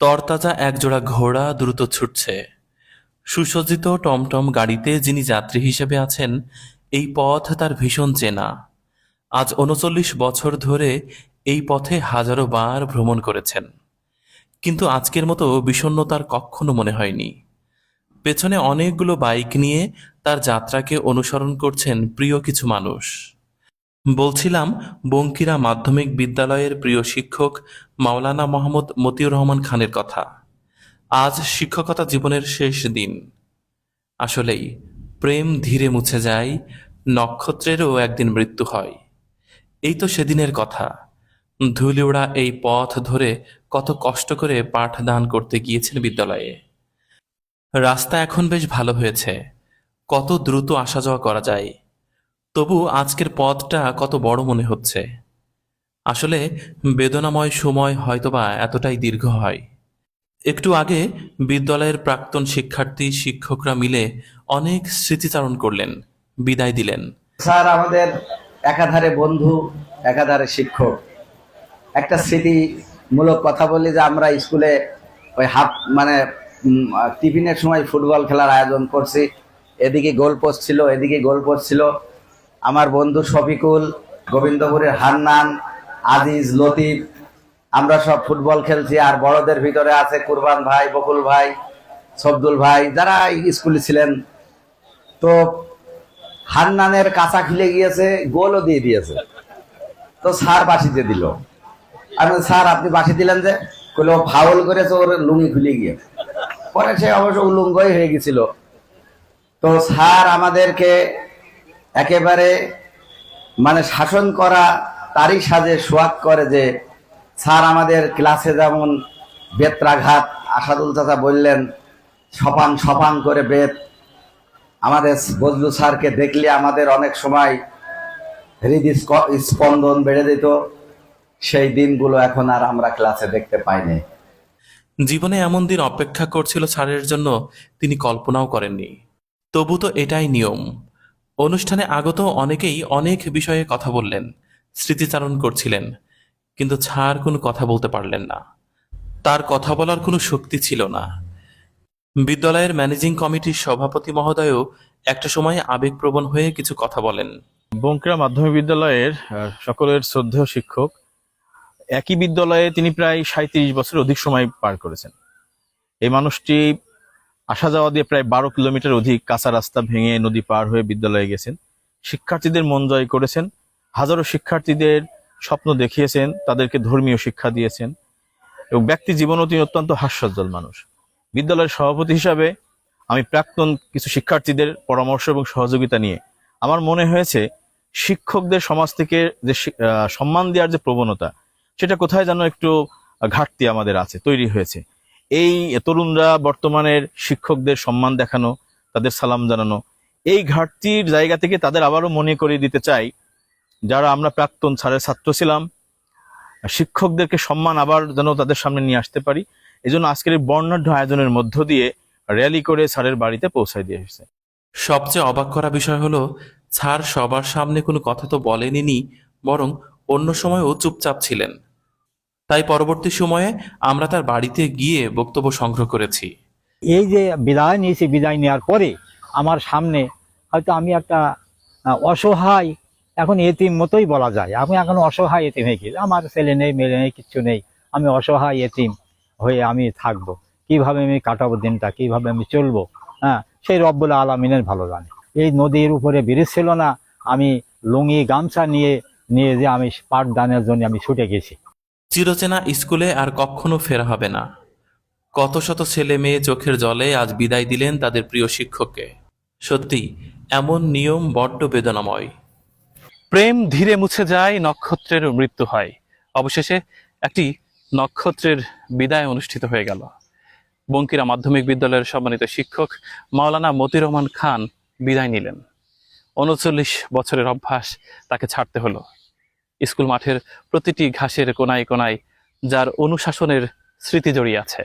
তরতাজা একজোড়া ঘোড়া দ্রুত ছুটছে। সুসজ্জিত টমটম গাড়িতে যিনি যাত্রী হিসেবে আছেন, এই পথ তার ভীষণ চেনা। আজ উনচল্লিশ বছর ধরে এই পথে হাজারো বার ভ্রমণ করেছেন। কিন্তু আজকের মতো বিষণ্ণতার কখনো মনে হয়নি। পেছনে অনেকগুলো বাইক নিয়ে তার যাত্রাকে অনুসরণ করছেন প্রিয় কিছু মানুষ। বলছিলাম, বঙ্কিরা মাধ্যমিক বিদ্যালয়ের প্রিয় শিক্ষক মাওলানা মোহাম্মদ মতিউর রহমান খানের কথা। আজ শিক্ষকতা জীবনের শেষ দিন। আসলেই, প্রেম ধীরে মুছে যায়, নক্ষত্রেরও একদিন মৃত্যু হয়। এই তো সেদিনের কথা। ধুলিওড়া এই পথ ধরে কত কষ্ট করে পাঠদান করতে গিয়েছেন বিদ্যালয়ে। রাস্তা এখন বেশ ভালো হয়েছে। কত দ্রুত আসা যাওয়া করা যায়। তবু আজকের পথটা কত বড় মনে হচ্ছে। আসলে বেদনাময় সময় হয়তোবা এতটাই দীর্ঘ হয়। একটু আগে বিদ্যালয়ের প্রাক্তন শিক্ষার্থী, শিক্ষকরা মিলে অনেক স্মৃতিচারণ করলেন, বিদায় দিলেন। স্যার, আমাদের একাধারে বন্ধু, একাধারে শিক্ষক। একটা স্মৃতিমূলক কথা বলি যে আমরা স্কুলে ওই হাফ মানে টিফিনের সময় ফুটবল খেলার আয়োজন করছি। এদিকে গোল পোস্ট ছিল এদিকে গোল পোস্ট ছিল। আমার বন্ধু শফিকুল, গোবিন্দপুরের হান্নান, আজিজ, লতিফ, আমরা সব ফুটবল খেলছি, আর বড়দের ভিতরে আছে কুরবান ভাই, বকুল ভাই, সবদুল ভাই, যারা স্কুলে ছিলেন। তো হান্নানের কাঁচা খুলে গিয়েছে, গোলও দিয়ে দিয়েছে। তো স্যার বাসিতে দিল। আমি স্যার, আপনি বাসি দিলেন যে? কইলো ফাউল করেছে, ওর লুঙ্গি খুলে গিয়ে। পরে সে অবশ্য উলুঙ্গই হয়ে গেছিল তো স্যার আমাদেরকে একেবারে মানে শাসন করা, তারই সাজে সোয়াগ করে যে, স্যার, আমাদের ক্লাসে যেমন বেত্রাঘাত, আসাদুল চাচা বললেন, সপান সপান করে বেত। আমাদের বজলু স্যারকে দেখলে আমাদের অনেক সময় হৃদ স্পন্দন বেড়ে দিত সেই দিনগুলো এখন আর আমরা ক্লাসে দেখতে পাইনি জীবনে এমন দিন অপেক্ষা করছিল স্যারের জন্য, তিনি কল্পনাও করেননি। তবু তো এটাই নিয়ম। অনুষ্ঠানে আগত অনেকেই অনেক বিষয়ে কথা বললেন, স্মৃতিচারণ করছিলেন, কিন্তু ছাড় কোনো কথা বলতে পারলেন না। তার কথা বলার কোনো শক্তি ছিল না। বিদ্যালয়ের ম্যানেজিং কমিটির সভাপতি মহোদয়ও একটা সময় আবেগপ্রবণ হয়ে কিছু কথা বলেন। বঙ্কিরা মাধ্যমিক বিদ্যালয়ের সকলের শ্রদ্ধেয় শিক্ষক, একই বিদ্যালয়ে তিনি প্রায় সাঁত্রিশ বছর অধিক সময় পার করেছেন। এই মানুষটি আসা যাওয়া দিয়ে প্রায় বারো কিলোমিটার অধিক কাঁচা রাস্তা ভেঙে নদী পার হয়ে বিদ্যালয়ে গেছেন। শিক্ষার্থীদের মন জয় করেছেন। হাজারো শিক্ষার্থীদের স্বপ্ন দেখিয়েছেন, তাদেরকে ধর্মীয় শিক্ষা দিয়েছেন এবং ব্যক্তি জীবনও তিনি অত্যন্ত হাস্যজ্জ্বল মানুষ। বিদ্যালয়ের সভাপতি হিসাবে আমি প্রাক্তন কিছু শিক্ষার্থীদের পরামর্শ এবং সহযোগিতা নিয়ে আমার মনে হয়েছে, শিক্ষকদের সমাজ থেকে যে সম্মান দেওয়ার যে প্রবণতা, সেটা কোথায় যেন একটু ঘাটতি আমাদের আছে, তৈরি হয়েছে। এই তরুণরা বর্তমানের শিক্ষকদের সম্মান দেখানো, তাদের সালাম জানানো, এই ঘাটতির জায়গা থেকে তাদের আবারও মনে করিয়ে দিতে চাই, যারা আমরা প্রাক্তন স্যারের ছাত্র ছিলাম, শিক্ষকদেরকে সম্মান আবার যেন তাদের সামনে নিয়ে আসতে পারি এই জন্য আজকের এই বর্ণাঢ্য আয়োজনের মধ্য দিয়ে র্যালি করে স্যারের বাড়িতে পৌঁছায় দিয়ে এসেছে। সবচেয়ে অবাক করা বিষয় হলো ছাড় সবার সামনে কোনো কথা তো বলেনি বরং অন্য সময়ও চুপচাপ ছিলেন। তাই পরবর্তী সময়ে আমরা তার বাড়িতে গিয়ে বক্তব্য সংগ্রহ করেছি। এই যে বিদায় নিয়েছি, বিদায় নেওয়ার পরে আমার সামনে হয়তো আমি একটা অসহায়, এখন এতিম মতোই বলা যায়। আমি এখন অসহায় এতিম হয়ে গেছি। আমার ছেলে নেই, মেয়ে নেই, কিচ্ছু নেই। আমি অসহায় এতিম হয়ে আমি থাকব। কীভাবে আমি কাটাবো দিনটা? কীভাবে আমি চলবো? হ্যাঁ সেই রব্বুল আলমিনের ভালো জানে। এই নদীর উপরে ব্রিজ ছিল না। আমি লুঙ্গি, গামছা নিয়ে নিয়ে যে আমি পাঠদানের জন্য আমি ছুটে গেছি। চিরচেনা স্কুলে আর কখনো ফেরা হবে না। কত শত ছেলে মেয়ে চোখের জলে আজ বিদায় দিলেন তাদের প্রিয় শিক্ষককে। সত্যি, এমন নিয়ম বড্ড বেদনাময়। প্রেম ধীরে মুছে যায়, নক্ষত্রের মৃত্যু হয়। অবশেষে একটি নক্ষত্রের বিদায় অনুষ্ঠিত হয়ে গেল। বঙ্কিরা মাধ্যমিক বিদ্যালয়ের সম্মানিত শিক্ষক মাওলানা মতির রহমান খান বিদায় নিলেন। উনচল্লিশ বছরের অভ্যাস তাকে ছাড়তে হলো। স্কুল মাঠের প্রতিটি ঘাসের কোনায় কোনায় যার অনুশাসনের স্মৃতি জড়িয়ে আছে।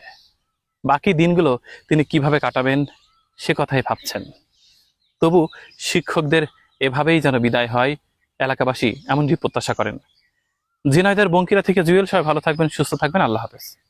বাকি দিনগুলো তিনি কীভাবে কাটাবেন, সে কথাই ভাবছেন। তবু শিক্ষকদের এভাবেই যেন বিদায় হয়, এলাকাবাসী এমনটি প্রত্যাশা করেন। জিনাইদার বঙ্কিরা থেকে জুয়েল সাহেব, ভালো থাকবেন, সুস্থ থাকবেন, আল্লাহ হাফেজ।